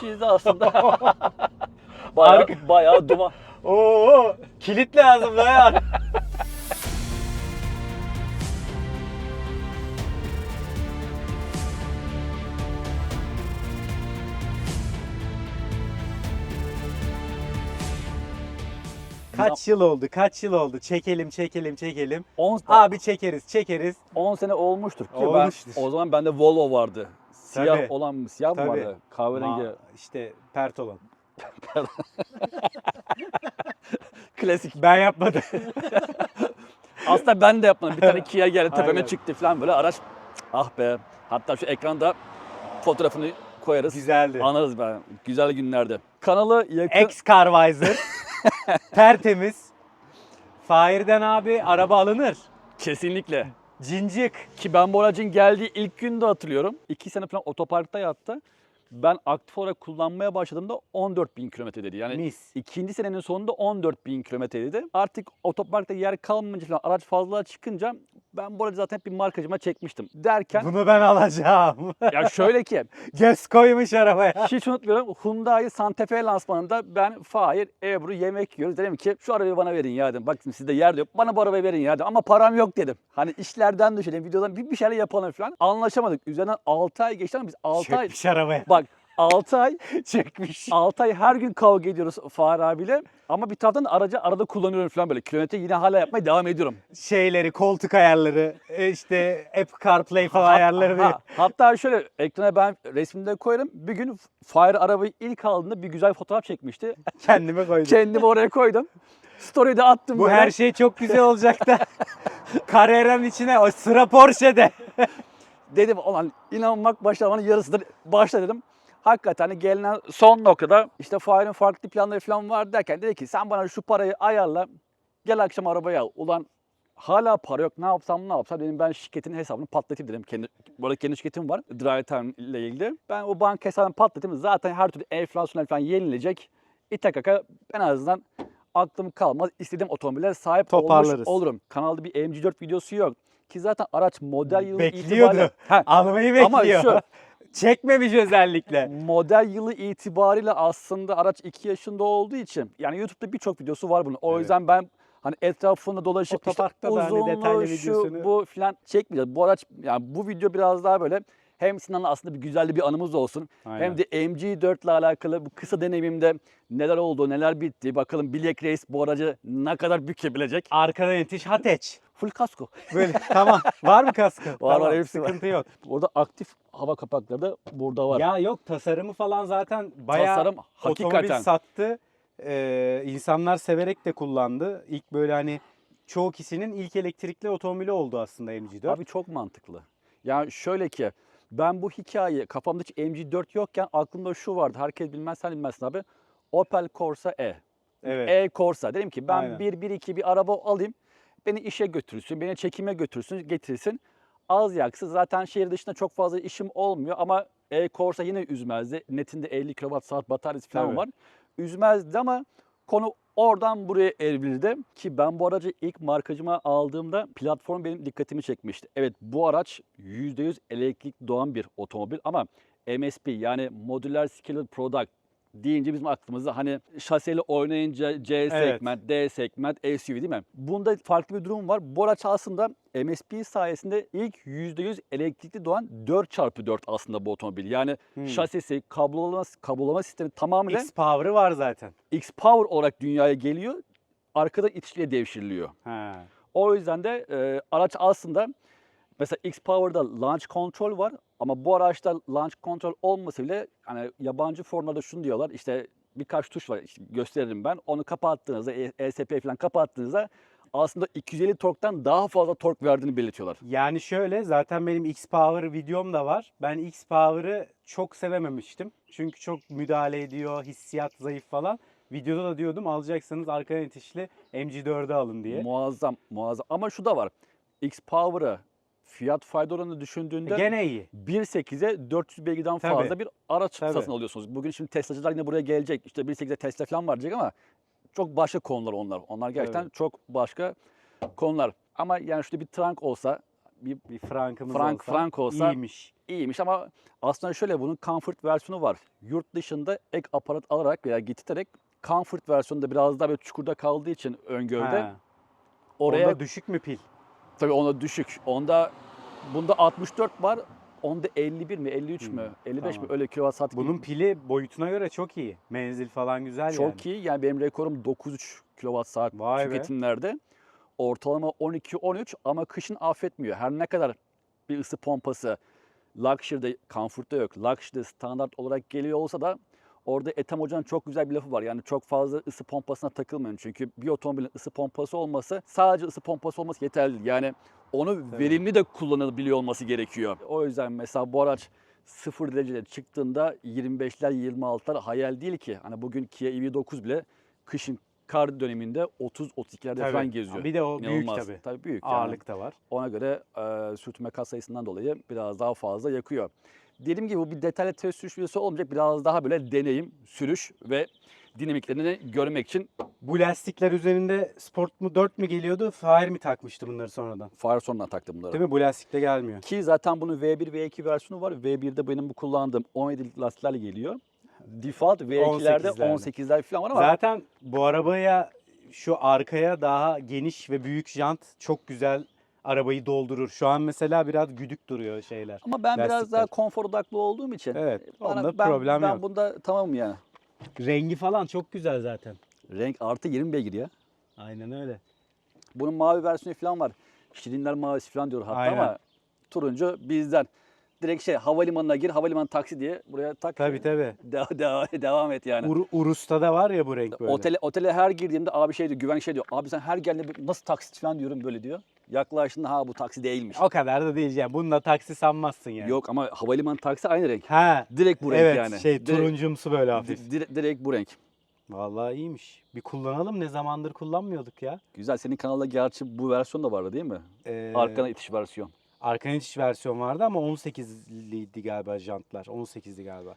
çizdi aslında. bayağı, Arka- bayağı duman. Oo, kilit lazım da ya. Kaç yıl oldu? Kaç yıl oldu? Çekelim, çekelim, çekelim. 10, Abi çekeriz, çekeriz. 10 sene olmuştur ki Olmuştur. ben o zaman bende Volvo vardı. Siyah Tabii. olan mı? Siyah mı Tabii. vardı? Kahverengi. Ma- işte pert olan. Klasik. Ben yapmadım. Aslında ben de yapmadım. Bir tane Kia geldi tepeme Aynen. çıktı falan böyle araç. Ah be. Hatta şu ekranda fotoğrafını koyarız. Güzeldi. Anarız be. Güzel günlerde. Kanalı yakın. Ex Carvisor. Tertemiz. Fahir'den abi araba alınır. Kesinlikle. Cincik. Ki ben bu aracın geldiği ilk günde hatırlıyorum. İki sene falan otoparkta yattı. Ben aktif olarak kullanmaya başladığımda 14 bin kilometre dedi. Yani Mis. ikinci senenin sonunda 14 bin kilometre dedi. Artık otoparkta yer kalmayınca falan araç fazla çıkınca ben bu aracı zaten hep bir markacıma çekmiştim. Derken Bunu ben alacağım. ya şöyle ki Göz koymuş arabaya. hiç unutmuyorum Hyundai Santa Fe lansmanında ben Fahir, Ebru yemek yiyoruz. Dedim ki şu arabayı bana verin ya dedim. Bak şimdi sizde yer de yok. Bana bu arabayı verin ya dedim. Ama param yok dedim. Hani işlerden düşelim, videodan bir, bir şeyler yapalım falan. Anlaşamadık. Üzerinden 6 ay geçti ama biz 6 ay... Çekmiş arabaya. Bak 6 ay Çekmiş. 6 ay her gün kavga ediyoruz Fahri abiyle. Ama bir taraftan da aracı arada kullanıyorum falan böyle. Kilometre yine hala yapmaya devam ediyorum. Şeyleri, koltuk ayarları, e, işte Apple CarPlay falan ayarları. Ha, hatta şöyle ekrana ben resminde koyarım. Bir gün Fahri arabayı ilk aldığında bir güzel fotoğraf çekmişti. Kendime koydum. Kendimi oraya koydum. Story'de attım Bu böyle. her şey çok güzel olacak da. Carrera'nın içine o sıra Porsche'de. Dedim olan inanmak başlamanın yarısıdır. Başla dedim. Hakikaten hani gelinen son noktada işte Fahir'in farklı planları falan var derken dedi ki sen bana şu parayı ayarla gel akşam arabayı al. Ulan hala para yok ne yapsam ne yapsam dedim ben şirketin hesabını patlatayım dedim. Kendi, bu arada kendi şirketim var Drive Time ile ilgili. Ben o banka hesabını patlatayım zaten her türlü enflasyonel falan yenilecek. İTKK en azından aklım kalmaz. İstediğim otomobillere sahip olmuş olurum. Kanalda bir MG4 videosu yok. Ki zaten araç model yılı Bekliyordu. itibariyle... Ha, Almayı Ama bekliyor. şu- Çekmemiş özellikle. model yılı itibariyle aslında araç 2 yaşında olduğu için yani YouTube'da birçok videosu var bunun. O Evet. yüzden ben hani etrafında dolaşıp işte da hani uzunluğu, detaylı şu, videosunu- bu filan çekmeyeceğiz. Bu araç yani bu video biraz daha böyle hem Sinan'la aslında bir güzel bir anımız olsun. Aynen. Hem de MG4 ile alakalı bu kısa deneyimimde neler oldu, neler bitti. Bakalım Bilek Reis bu aracı ne kadar bükebilecek. Arkadan yetiş hateç. Full kasko. Böyle tamam. Var mı kaskı? Var, Tamam, var, hepsi var. Sıkıntı yok. Orada aktif hava kapakları da burada var. Ya yok tasarımı falan zaten bayağı Tasarım otomobil hakikaten. sattı. Ee, insanlar severek de kullandı. İlk böyle hani çoğu kişinin ilk elektrikli otomobili oldu aslında MG4. Abi çok mantıklı. Yani şöyle ki ben bu hikaye kafamda hiç MG4 yokken aklımda şu vardı. Herkes bilmez sen bilmezsin abi. Opel Corsa E. evet. E Corsa. Dedim ki ben Aynen. 1-1-2 bir araba alayım. Beni işe götürsün, beni çekime götürsün, getirsin. Az yaksın. Zaten şehir dışında çok fazla işim olmuyor ama E Corsa yine üzmezdi. Netinde 50 kWh bataryası falan Tabii. var. Üzmezdi ama konu oradan buraya evrildi. Ki ben bu aracı ilk markacıma aldığımda platform benim dikkatimi çekmişti. Evet bu araç %100 elektrikli doğan bir otomobil ama MSP yani Modular Scalable Product deyince bizim aklımıza hani şaseyle oynayınca C Evet. segment, D segment, SUV değil mi? Bunda farklı bir durum var. Bu araç aslında MSP sayesinde ilk %100 elektrikli doğan 4x4 aslında bu otomobil. Yani Hmm. şasisi, kablolama, kablolama sistemi tamamıyla X-Power'ı var zaten. X-Power olarak dünyaya geliyor. Arkada itişliğe devşiriliyor. Ha. O yüzden de e, araç aslında mesela X-Power'da launch control var ama bu araçta launch control olmasa bile hani yabancı formlarda şunu diyorlar işte birkaç tuş var işte gösteririm ben. Onu kapattığınızda E- ESP falan kapattığınızda aslında 250 torktan daha fazla tork verdiğini belirtiyorlar. Yani şöyle zaten benim X-Power videom da var. Ben X-Power'ı çok sevememiştim. Çünkü çok müdahale ediyor, hissiyat zayıf falan. Videoda da diyordum alacaksanız arkadan itişli MG4'ü alın diye. Muazzam, muazzam. Ama şu da var. X-Power'ı fiyat fayda oranını düşündüğünde E, Gene iyi. 1.8'e 400 beygirden Tabii. fazla bir araç Tabii. satın alıyorsunuz. Bugün şimdi Tesla'cılar yine buraya gelecek. İşte 1.8'e Tesla falan var diyecek ama çok başka konular onlar. Onlar gerçekten Tabii. çok başka konular. Ama yani şurada bir trunk olsa, bir Bir frankımız Frank- olsa frank olsa- iyiymiş. iyiymiş ama aslında şöyle bunun comfort versiyonu var. Yurt dışında ek aparat alarak veya getirerek comfort versiyonunda biraz daha böyle çukurda kaldığı için öngörüde Ha. oraya Onda düşük mü pil? Tabii ona düşük. Onda bunda 64 var. Onda 51 mi 53 mü Hmm, 55 tamam. mi öyle kilowatt saat gibi. Bunun pili boyutuna göre çok iyi. Menzil falan güzel Çok yani. iyi. Yani benim rekorum 9,3 kilowatt saat Vay be. tüketimlerde. Ortalama 12-13 ama kışın affetmiyor. Her ne kadar bir ısı pompası Luxury'de, Comfort'ta yok. Luxury'de standart olarak geliyor olsa da orada Ethem Hoca'nın çok güzel bir lafı var. Yani çok fazla ısı pompasına takılmayın. Çünkü bir otomobilin ısı pompası olması sadece ısı pompası olması yeterli değil. Yani onu Tabii. verimli de kullanılabiliyor olması gerekiyor. O yüzden mesela bu araç 0 derecede çıktığında 25'ler 26'lar hayal değil ki. Hani bugün Kia EV9 bile kışın kar döneminde 30-32'lerde Tabii. falan geziyor. Bir de o büyük İnanılmaz. tabii. Tabii büyük. yani. Ağırlık da var. Ona göre e, sürtünme kat sayısından dolayı biraz daha fazla yakıyor. Dediğim gibi bu bir detaylı test sürüş videosu olmayacak. Biraz daha böyle deneyim, sürüş ve dinamiklerini görmek için Bu lastikler üzerinde Sport mu 4 mü geliyordu? Fire mi takmıştı bunları sonradan? Firestone'dan taktım bunları. Değil mi? Bu lastikte gelmiyor. Ki zaten bunun V1, V2 versiyonu var. V1'de benim bu kullandığım 17'lik lastiklerle geliyor. Default V2'lerde 18'lerle. 18'ler falan var ama Zaten bu arabaya şu arkaya daha geniş ve büyük jant çok güzel arabayı doldurur. Şu an mesela biraz güdük duruyor şeyler. ama ben biraz lastikler. daha konfor odaklı olduğum için Evet. bana- Onda ben, problem ben yok. bunda tamamım yani. Rengi falan çok güzel zaten. Renk artı 20 beygir ya. Aynen öyle. Bunun mavi versiyonu falan var. Şirinler mavisi falan diyor hatta Aynen. ama turuncu bizden. Direkt şey havalimanına gir, havalimanı taksi diye buraya tak. Tabii tabii. De- de- devam et yani. Ur- Urus'ta da var ya bu renk böyle. Otele, otele her girdiğimde abi şey diyor, güvenlik şey diyor. Abi sen her geldiğinde nasıl taksit falan diyorum böyle diyor. Yaklaştığında ha bu taksi değilmiş. O kadar da değil yani. Bununla taksi sanmazsın yani. Yok ama havalimanı taksi aynı renk. Ha. Direkt bu renk evet yani. şey Direkt- turuncumsu böyle hafif. di- direkt bu renk. Vallahi iyiymiş. Bir kullanalım ne zamandır kullanmıyorduk ya. Güzel. Senin kanalda gerçi bu versiyon da vardı değil mi? Ee, Arkana itiş versiyon. Arkana itiş versiyon vardı ama 18'liydi galiba jantlar. 18'di galiba.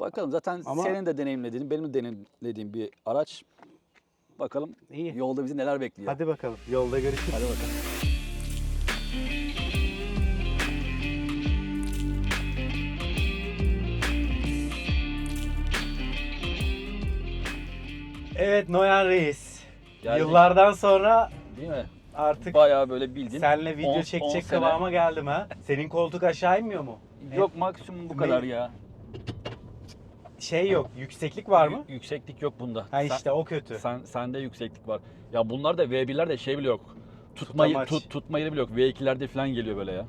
Bakalım zaten Ama- senin de deneyimlediğin, benim de deneyimlediğim bir araç. Bakalım İyi. yolda bizi neler bekliyor. Hadi bakalım. Yolda görüşürüz. Hadi bakalım. Evet Noyan Reis. Geldik. Yıllardan sonra Değil mi? Artık Bayağı böyle bildiğin. senle video on- çekecek kıvama geldim ha. Senin koltuk aşağı inmiyor mu? Yok maksimum bu kadar ya. Şey yok, yükseklik var mı? Yü- Yükseklik yok bunda. Ha Sen- işte o kötü. Sen, sende yükseklik var. Ya bunlar da V1'ler de şey bile yok. Tutma, Tutamaç. tut, tutma yeri bile yok. V2'lerde falan geliyor böyle ya.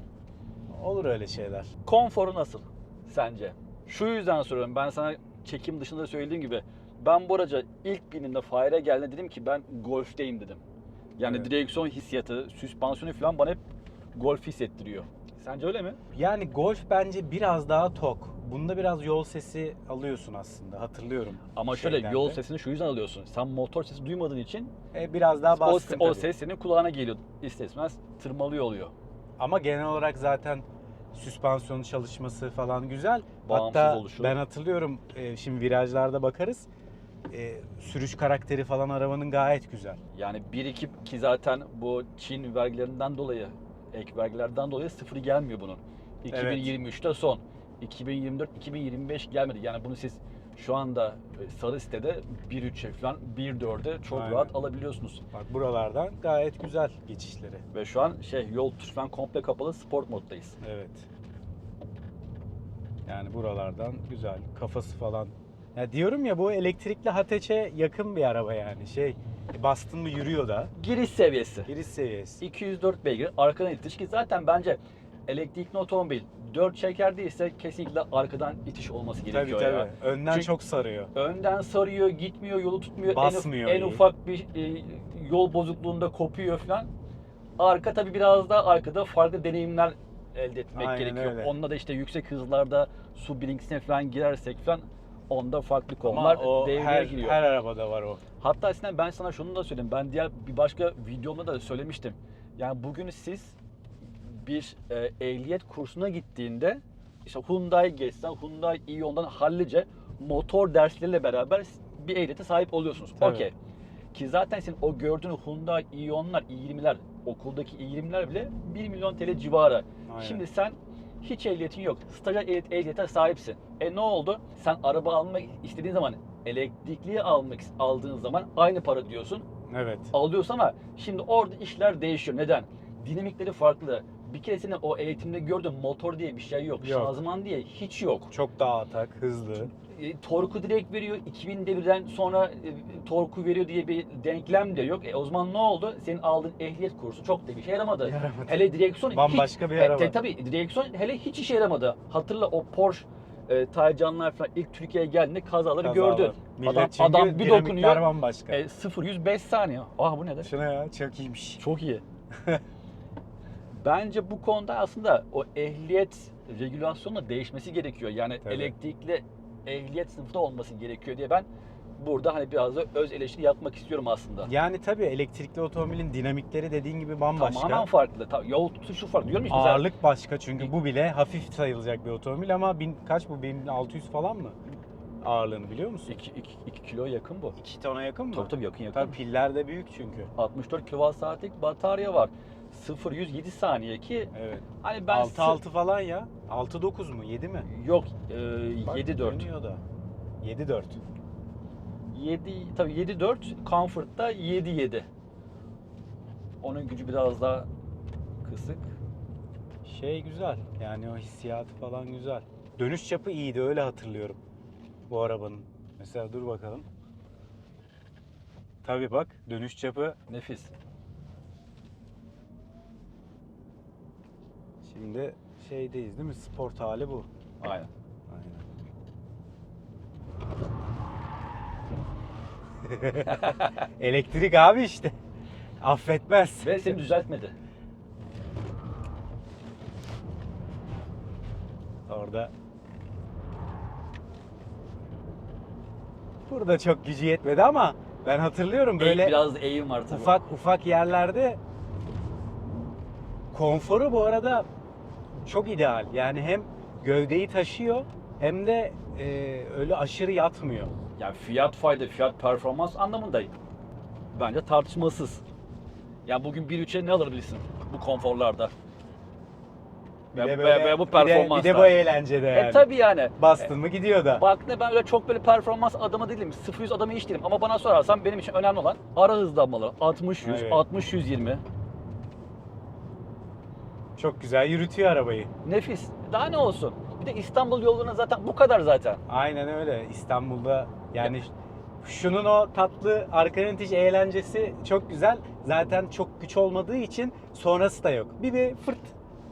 Olur öyle şeyler. Konforu nasıl sence? Şu yüzden soruyorum. Ben sana çekim dışında da söylediğim gibi ben bu araca ilk bindiğimde Fire'e geldiğinde dedim ki ben Golf'teyim dedim. Yani Evet. direksiyon hissiyatı, süspansiyonu falan bana hep Golf hissettiriyor. Sence öyle mi? Yani Golf bence biraz daha tok. Bunda biraz yol sesi alıyorsun aslında. Hatırlıyorum. Ama şöyle yol de. sesini şu yüzden alıyorsun. Sen motor sesi duymadığın için E, biraz daha o, baskın o tabii. ses senin kulağına geliyor. İster istemez tırmalıyor oluyor. Ama genel olarak zaten süspansiyonu çalışması falan güzel. Bağımsız Hatta oluşu. ben hatırlıyorum e, şimdi virajlarda bakarız. E, sürüş karakteri falan arabanın gayet güzel. Yani bir iki ki zaten bu Çin vergilerinden dolayı, ek vergilerden dolayı sıfır gelmiyor bunun. 2023'te son. 2024-2025 gelmedi. Yani bunu siz şu anda e, sarı sitede 1.3'e falan 1.4'e çok Aynen. rahat alabiliyorsunuz. Bak buralardan gayet güzel geçişleri. Ve şu an şey yol falan komple kapalı sport moddayız. Evet. Yani buralardan güzel. Kafası falan. Ya diyorum ya bu elektrikli Hateç'e yakın bir araba yani. Şey bastın mı yürüyor da. Giriş seviyesi. Giriş seviyesi. 204 beygir arkadan itiş ki zaten bence elektrikli otomobil 4 çeker değilse kesinlikle arkadan itiş olması Tabii gerekiyor tabii. ya. Önden Çünkü- çok sarıyor. Önden sarıyor, gitmiyor, yolu tutmuyor. En Basmıyor En, iyi. ufak bir e, yol bozukluğunda kopuyor falan. Arka tabii biraz daha arkada farklı deneyimler elde etmek Aynen gerekiyor. öyle. Onunla da işte yüksek hızlarda su birincisine falan girersek falan onda farklı Ama konular o devreye her, giriyor. her arabada var o. Hatta Sinan ben sana şunu da söyleyeyim. Ben diğer bir başka videomda da söylemiştim. Yani bugün siz bir e, ehliyet kursuna gittiğinde işte Hyundai geçsen Hyundai Ion'dan hallice motor dersleriyle beraber bir ehliyete sahip oluyorsunuz. Okey. Ki zaten senin o gördüğün Hyundai Ion'lar, i20'ler, okuldaki i20'ler bile 1 milyon TL civarı. Aynen. Şimdi sen Hiç ehliyetin yok. Stajyer ehliyet, ehliyete sahipsin. E ne oldu? Sen araba almak istediğin zaman elektrikli almak aldığın zaman aynı para diyorsun. Evet. Alıyorsun ama şimdi orada işler değişiyor. Neden? Dinamikleri farklı. Bir kere senin o eğitimde gördüğün motor diye bir şey yok. Yok. Şanzıman diye hiç yok. Çok daha atak, hızlı. E, torku direkt veriyor. 2000 devirden sonra e, torku veriyor diye bir denklem de yok. E, o zaman ne oldu? Senin aldığın ehliyet kursu çok da bir şey yaramadı. Yaramadı. Hele direksiyon Bambaşka hiç, bir araba. E, tabii direksiyon hele hiç işe yaramadı. Hatırla o Porsche e, Taycanlar falan ilk Türkiye'ye geldiğinde kazaları Kazalar. Millet Adam, çünkü adam bir dinamikler dokunuyor. bambaşka. E, 0 100 5 saniye. Ah bu nedir? Şuna ya çok iyiymiş. Çok iyi. Bence bu konuda aslında o ehliyet regülasyonla değişmesi gerekiyor. Yani Tabii. elektrikli ehliyet sınıfta olması gerekiyor diye ben burada hani biraz da öz eleştiri yapmak istiyorum aslında. Yani tabii elektrikli otomobilin dinamikleri dediğin gibi bambaşka. Tamamen farklı. Ta- Yol tutuşu farklı. Diyorum ya işte mesela Ağırlık başka çünkü bu bile hafif sayılacak bir otomobil ama bin, kaç bu 1600 falan mı? Ağırlığını biliyor musun? 2 kilo yakın bu. 2 tona yakın mı? Tabii tabii yakın yakın. Tabii piller de büyük çünkü. 64 kWh saatlik batarya var. 0 100 7 saniye ki Evet. hani ben 6 6 falan ya. 6 9 mu? 7 mi? yok Bak, 7 4. dönüyor da. 7 4. 7 tabii 7 4 Comfort'ta 7 7. Onun gücü biraz daha kısık. Şey güzel. Yani o hissiyatı falan güzel. Dönüş çapı iyiydi öyle hatırlıyorum. Bu arabanın. Mesela dur bakalım. Tabii bak dönüş çapı Nefis. Şimdi şeydeyiz değil mi? Sport hali bu. Aynen. Aynen. Elektrik abi işte. Affetmez. Ve seni düzeltmedi. Orada. Burada çok gücü yetmedi ama ben hatırlıyorum Böyle böyle biraz da eğim var tabii. ufak ufak yerlerde konforu bu arada çok ideal. Yani hem gövdeyi taşıyor hem de e, öyle aşırı yatmıyor. Yani fiyat fayda, fiyat performans anlamında bence tartışmasız. Ya bugün 1.3'e ne alabilirsin bu konforlarda? Bir Ve, de böyle- ve bu bir de-. Bir de, bu eğlencede yani. E tabi yani. Bastın mı gidiyor da. Bak ne ben öyle çok böyle performans adamı değilim. 0-100 adamı hiç değilim. Ama bana sorarsan benim için önemli olan ara hızlanmaları. 60-100, Evet. 60-120. Çok güzel yürütüyor arabayı. Nefis. Daha ne olsun? Bir de İstanbul yollarına zaten bu kadar zaten. Aynen öyle. İstanbul'da yani şunun o tatlı arka itiş eğlencesi çok güzel. Zaten çok güç olmadığı için sonrası da yok. Bir bir fırt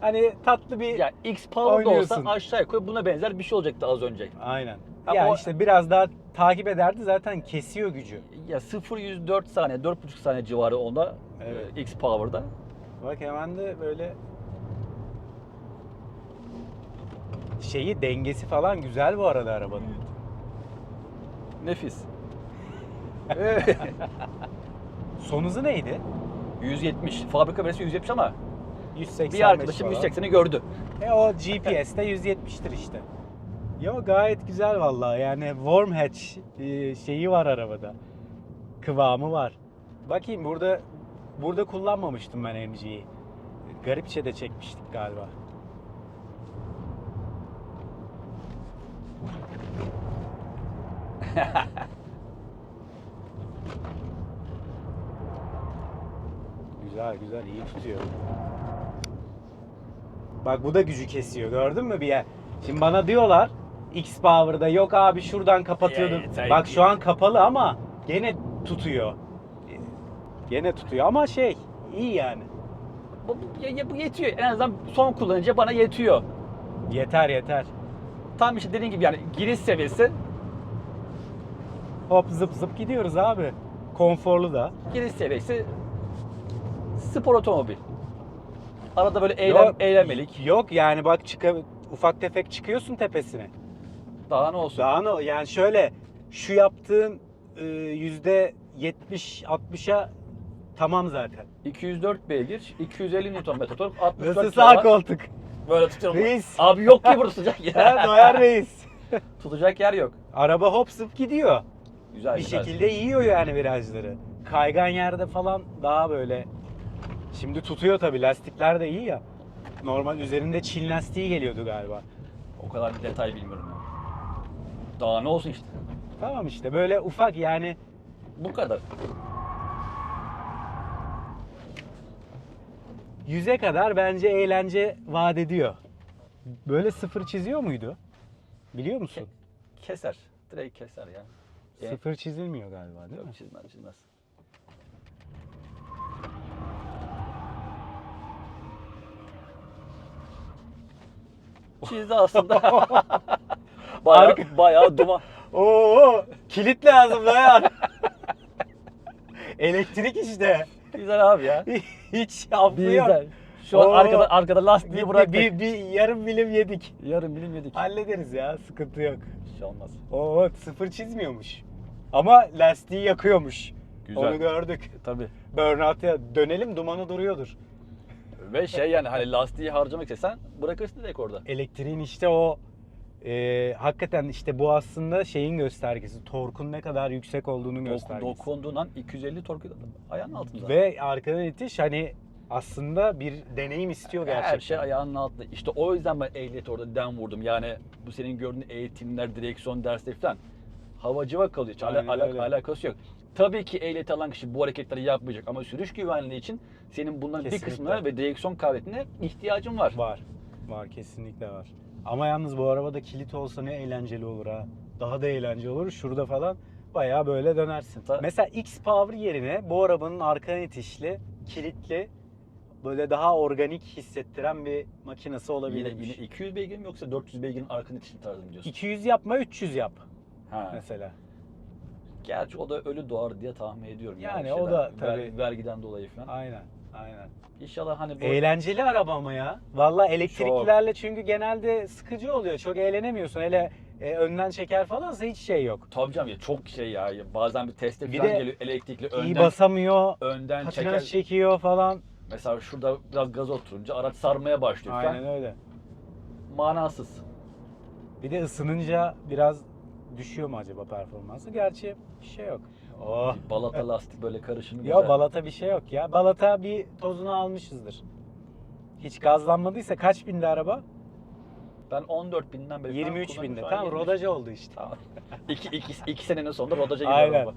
hani tatlı bir Yani X Power'da olsa Oynuyorsun. aşağı yukarı buna benzer bir şey olacaktı az önce. aynen. Ama ya o- işte biraz daha takip ederdi zaten kesiyor gücü. Ya 0-104 saniye, 4,5 saniye civarı onda Evet. e, X Power'da. Bak hemen de böyle şeyi dengesi falan güzel bu arada arabanın. Nefis. Son hızı neydi? 170. Fabrika verisi 170 ama 185 bir arkadaşım falan. 180'i gördü. E o GPS'te 170'tir işte. Yo gayet güzel vallahi yani warm hatch e, şeyi var arabada. Kıvamı var. Bakayım burada burada kullanmamıştım ben MG'yi. Garipçe de çekmiştik galiba. güzel güzel iyi tutuyor. Bak bu da gücü kesiyor gördün mü bir yer? Şimdi bana diyorlar X Power'da yok abi şuradan kapatıyordun. Ya, tabii Bak şu an kapalı ama gene tutuyor. Gene tutuyor ama şey iyi yani. Bu, bu- ya- bu yetiyor. En azından son kullanıcı bana yetiyor. Yeter yeter. Tam işte dediğin gibi yani giriş seviyesi, Hop zıp zıp gidiyoruz abi. Konforlu da. giriş seviyesi spor otomobil. Arada böyle eğlen, Yok, eğlenmelik. Yok yani bak çıka, ufak tefek çıkıyorsun tepesine. Daha ne olsun? Daha ne yani şöyle şu yaptığın yüzde 70-60'a tamam zaten. 204 beygir, 250 Nm tork, 64 Nasıl sağ koltuk? Böyle tutuyorum. Reis. Abi yok ki burada Ha, yer. doyar reis. tutacak yer yok. Araba hop zıp gidiyor. Güzel bir güzel. şekilde yiyor yani virajları. Kaygan yerde falan daha böyle. Şimdi tutuyor tabi lastikler de iyi ya. normal üzerinde Çin lastiği geliyordu galiba. O kadar bir detay bilmiyorum ya. Daha ne olsun işte. Tamam işte böyle ufak yani Bu kadar. Yüze kadar bence eğlence vaat ediyor. Böyle sıfır çiziyor muydu? Biliyor musun? Keser. Direkt keser ya. E, Sıfır çizilmiyor galiba değil mi? Yok çizmez çizmez. Çizdi aslında. bayağı, Arka- bayağı duman. Oo, kilit lazım yani. Elektrik işte. Güzel abi ya. Hiç yapmıyor. Güzel. Şu an Oo. arkada, arkada lastiği Bir, bıraktık. bir, bir yarım milim yedik. Yarım milim yedik. Hallederiz ya sıkıntı yok. Bir şey olmaz. Oo sıfır çizmiyormuş. Ama lastiği yakıyormuş. Güzel. Onu gördük. Tabii. Burnout'a dönelim dumanı duruyordur. Ve şey yani hani lastiği harcamak istesen bırakırsın direkt orada. Elektriğin işte o e, hakikaten işte bu aslında şeyin göstergesi. Torkun ne kadar yüksek olduğunun göstergesi. dokunduğun an 250 torku ayağının altında. Ve arkadan itiş hani aslında bir deneyim istiyor gerçekten. Her şey ayağının altında. İşte o yüzden ben ehliyet orada den vurdum. Yani bu senin gördüğün eğitimler, direksiyon dersleri falan havacıva kalıyor. Hiç Aynen ala- alakası yok. Tabii ki ehliyet alan kişi bu hareketleri yapmayacak ama sürüş güvenliği için senin bunların bir Kesinlikle. kısmına ve direksiyon kabiliyetine ihtiyacın var. Var. Var kesinlikle var. Ama yalnız bu arabada kilit olsa ne eğlenceli olur ha. Daha da eğlenceli olur. Şurada falan bayağı böyle dönersin. Ta- Mesela X Power yerine bu arabanın arka itişli, kilitli böyle daha organik hissettiren bir makinesi Yine, olabilir. yine 200 beygir mi yoksa 400 beygirin arkanın için tarzı mı diyorsun? 200 yapma 300 yap Ha. mesela. Gerçi o da ölü doğar diye tahmin ediyorum. Yani o şeyden, da tabii. vergiden dolayı falan. Aynen. Aynen. İnşallah hani bu Eğlenceli araba ama ya. Valla elektriklilerle çünkü genelde sıkıcı oluyor. Çok eğlenemiyorsun. Hele e, önden çeker falansa hiç şey yok. Tabii canım ya çok şey ya. Bazen bir teste Bir falan de geliyor elektrikli İyi önden, basamıyor. önden çeker. Patinaj çekiyor falan. Mesela şurada biraz gaz oturunca araç sarmaya başlıyor falan. Aynen öyle. Manasız. Bir de ısınınca biraz düşüyor mu acaba performansı? Gerçi bir şey yok. Oh. Balata lastik böyle karışımı Ya balata bir şey yok ya. Balata bir tozunu almışızdır. Hiç gazlanmadıysa kaç binde araba? Ben 14 binden beri 23 falan binde. Tamam 23. rodajı oldu işte. Tamam. iki, iki, iki senenin sonunda rodaja Aynen. gidiyor araba.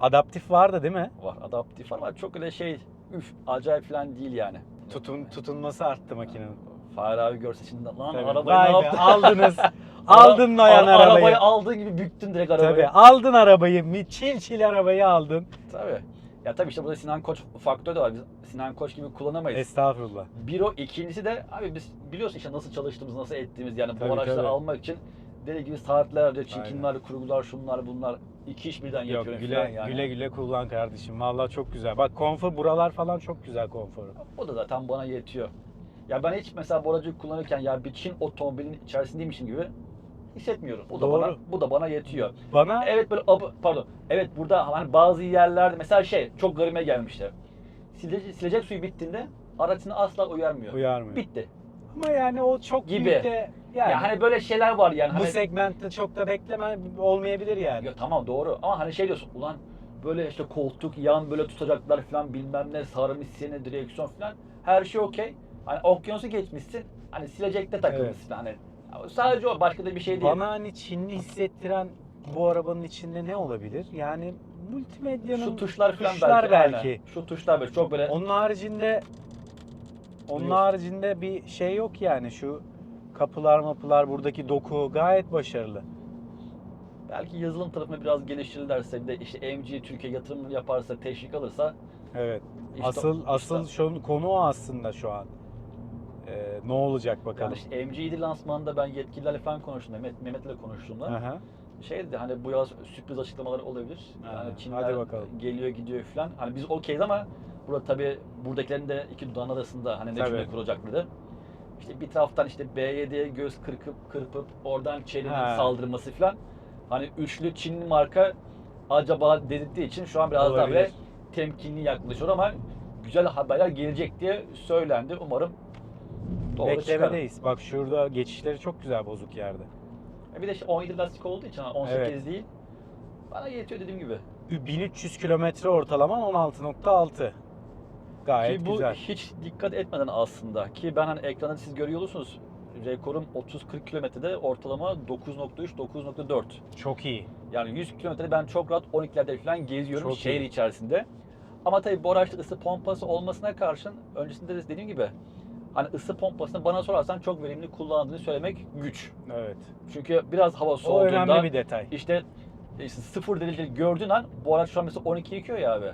Adaptif vardı değil mi? Var adaptif var ama çok öyle şey üf acayip falan değil yani. Tutun, tutunması arttı makinenin. Fahri abi görse şimdi lan Tabii. arabayı Vay ne be, yaptın? aldınız. Aldın mı ayağın Ara- arabayı? Arabayı aldığın gibi büktün direkt arabayı. Tabii aldın arabayı. mi- Çil çil arabayı aldın. Tabii. Ya tabii işte burada Sinan Koç faktörü de var. Biz Sinan Koç gibi kullanamayız. Estağfurullah. Bir o, ikincisi de abi biz biliyorsun işte nasıl çalıştığımız, nasıl ettiğimiz yani Tabii, bu araçları tabii. almak için deli gibi saatlerce Aynen. çekimler, kurgular, şunlar bunlar iki iş birden Yok yapıyorum güle, falan yani. güle güle kullan kardeşim. Vallahi çok güzel. Bak konfor buralar falan çok güzel konforu. O da zaten bana yetiyor. Ya ben hiç mesela bu aracı kullanırken ya bir Çin otomobilin içerisindeymişim gibi hissetmiyorum. Bu da Doğru. bana bu da bana yetiyor. Bana Evet böyle ab- pardon. Evet burada hani bazı yerlerde mesela şey çok garime gelmişti. Silecek, silecek suyu bittiğinde aracını asla uyarmıyor. uyarmıyor. Bitti. Ama yani o çok Gibi. büyük de yani, Ya hani böyle şeyler var yani. bu hani, segmentte çok da bekleme olmayabilir yani. Ya tamam doğru ama hani şey diyorsun ulan böyle işte koltuk yan böyle tutacaklar falan bilmem ne sarmışsın direksiyon falan her şey okey. Hani okyanusu geçmişsin hani silecekte takılmışsın hani sadece o başka da bir şey değil. Bana hani Çinli hissettiren bu arabanın içinde ne olabilir? Yani multimedyanın şu tuşlar falan tuşlar belki. belki. aynen. Şu tuşlar böyle çok böyle Onun haricinde onun Duyuyorsun. haricinde bir şey yok yani şu kapılar mapılar buradaki doku gayet başarılı. belki yazılım tarafını biraz geliştirirlerse bir de işte MG Türkiye yatırım yaparsa teşvik alırsa Evet. işte- asıl işte- asıl şu konu o aslında şu an. Ee, ne olacak bakalım. yani işte MG'di lansmanında ben yetkililerle falan konuştum Mehmet Mehmet'le konuştuğumda. Aha. şey dedi hani bu yaz sürpriz açıklamalar olabilir. Yani hadi Çinler bakalım. geliyor gidiyor falan. Hani biz okeyiz ama burada tabii buradakilerin de iki dudağın arasında hani ne Tabii. cümle kuracakları. İşte bir taraftan işte B7'ye göz kırpıp kırpıp oradan Çelin'in Ha. saldırması falan. Hani üçlü Çinli marka acaba dedirttiği için şu an biraz daha Olabilir. böyle temkinli yaklaşıyor ama güzel haberler gelecek diye söylendi. Umarım doğru. Beklemedeyiz. Bak şurada geçişleri çok güzel bozuk yerde. E Bir de işte 17 lastik olduğu için hani 18 Evet. değil. Bana yetiyor dediğim gibi. 1300 kilometre ortalaman 16.6. Gayet ki bu güzel. hiç dikkat etmeden aslında ki ben hani ekranda siz görüyor olursunuz rekorum 30-40 kilometrede ortalama 9.3 9.4. Çok iyi. Yani 100 kilometrede ben çok rahat 12'lerde falan geziyorum Çok şehir iyi. içerisinde. Ama tabii bu araçta ısı pompası olmasına karşın öncesinde de dediğim gibi hani ısı pompasını bana sorarsan çok verimli kullandığını söylemek güç. Evet. Çünkü biraz hava O soğuduğunda önemli bir detay. işte, işte sıfır dereceleri gördüğün an bu araç şu an mesela 12 yakıyor ya abi.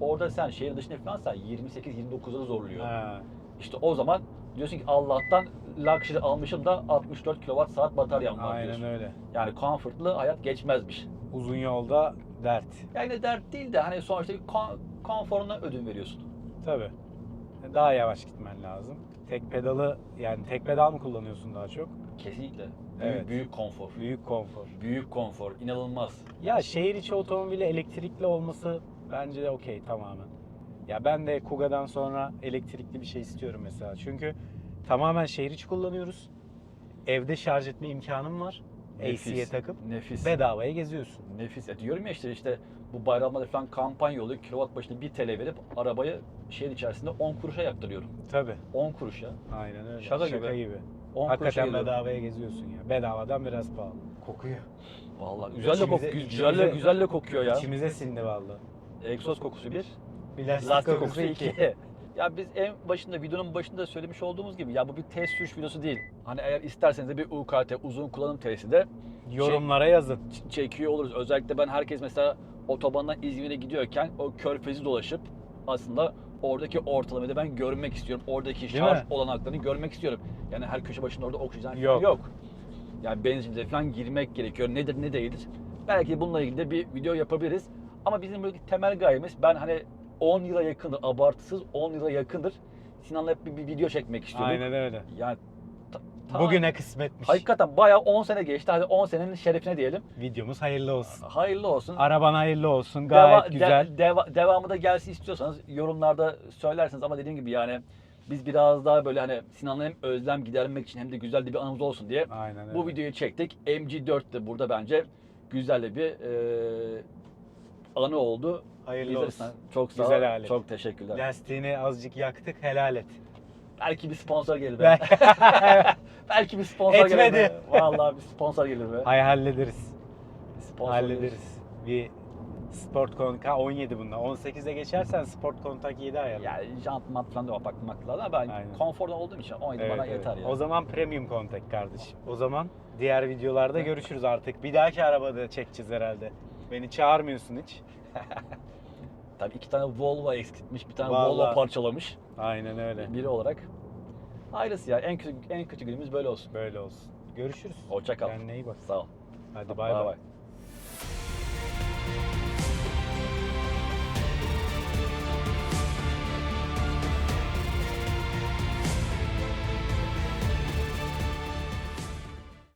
Orada sen şehir dışında falan sen 28-29'ları zorluyor. Ha. İşte o zaman diyorsun ki Allah'tan luxury almışım da 64 kWh saat bataryam var Aynen diyorsun. öyle. Yani comfortlı hayat geçmezmiş. Uzun yolda dert. Yani dert değil de hani sonuçta bir kon- konforuna ödün veriyorsun. Tabii. Daha yavaş gitmen lazım. Tek pedalı yani tek pedal mı kullanıyorsun daha çok? Kesinlikle. Büyük, Evet. büyük konfor. Büyük konfor. Büyük konfor. inanılmaz. Ya şehir içi otomobili elektrikli olması bence de okey tamamen. Ya ben de Kuga'dan sonra elektrikli bir şey istiyorum mesela. Çünkü tamamen şehir içi kullanıyoruz. Evde şarj etme imkanım var. AC'ye takıp Nefis. bedavaya geziyorsun. Nefis. E diyorum ya işte işte bu bayramlarda falan kampanya oluyor. Kilowatt başına 1 TL verip arabayı şehir içerisinde 10 kuruşa yaktırıyorum. Tabii. 10 kuruş ya. Aynen öyle. Şaka gibi. 10 10 kuruşa Hakikaten bedavaya geziyorsun ya. Bedavadan biraz pahalı. Kokuyor. Vallahi güzel de, İçimize- kok güzel de, güzel de kokuyor ya. İçimize sindi vallahi. Egzoz kokusu bir. Bir Lastik kokusu iki. Ya biz en başında videonun başında söylemiş olduğumuz gibi ya bu bir test sürüş videosu değil. Hani eğer isterseniz de bir UKT uzun kullanım testi de Yorumlara yazın. ç- çekiyor oluruz. Özellikle ben herkes mesela otobandan İzmir'e gidiyorken o körfezi dolaşıp aslında oradaki ortalamayı da ben görmek istiyorum. Oradaki Değil şarj mi? olanaklarını görmek istiyorum. Yani her köşe başında orada oksijen Yok. yok. Yani benzince falan girmek gerekiyor. Nedir ne değildir. Belki bununla ilgili de bir video yapabiliriz. Ama bizim böyle temel gayemiz ben hani 10 yıla yakındır abartısız 10 yıla yakındır Sinan'la hep bir, bir video çekmek istiyorduk. Aynen öyle. Yani ta- ta- Bugüne kısmetmiş. Hakikaten bayağı 10 sene geçti. Hadi 10 senenin şerefine diyelim. Videomuz hayırlı olsun. Hayırlı olsun. Araban hayırlı olsun. Gayet Deva- de- güzel. deva- devamı da gelsin istiyorsanız yorumlarda söylersiniz ama dediğim gibi yani biz biraz daha böyle hani Sinan'la hem özlem gidermek için hem de güzel de bir anımız olsun diye Aynen bu videoyu çektik. MG4 de burada bence güzel de bir e, anı oldu. Hayırlı olsun. Çok sağ Güzel ol. alet. Çok teşekkürler. Lastiğini azıcık yaktık helal et. Belki bir sponsor gelir be. Belki- bir sponsor gelir Etmedi. be. Vallahi bir sponsor gelir be. Hay hallederiz. Sponsor hallederiz. Bir Sport Kontak 17 bunda. 18'e geçersen Sport Kontak 7 ayarla. Yani jant mat falan da bakmak lazım. Ben Aynen. konforda olduğum için 17 Evet, bana evet. yeter ya. O zaman premium kontak kardeşim. O zaman diğer videolarda görüşürüz artık. Bir dahaki arabada çekeceğiz herhalde. Beni çağırmıyorsun hiç. Tabii iki tane Volvo eksiltmiş, bir tane Vallahi. Volvo parçalamış Aynen öyle. biri olarak. Hayırlısı ya. En kötü en kötü günümüz böyle olsun. Böyle olsun. Görüşürüz. Hoşça kal. Kendine iyi bak. Sağ ol. Hadi bay. bay.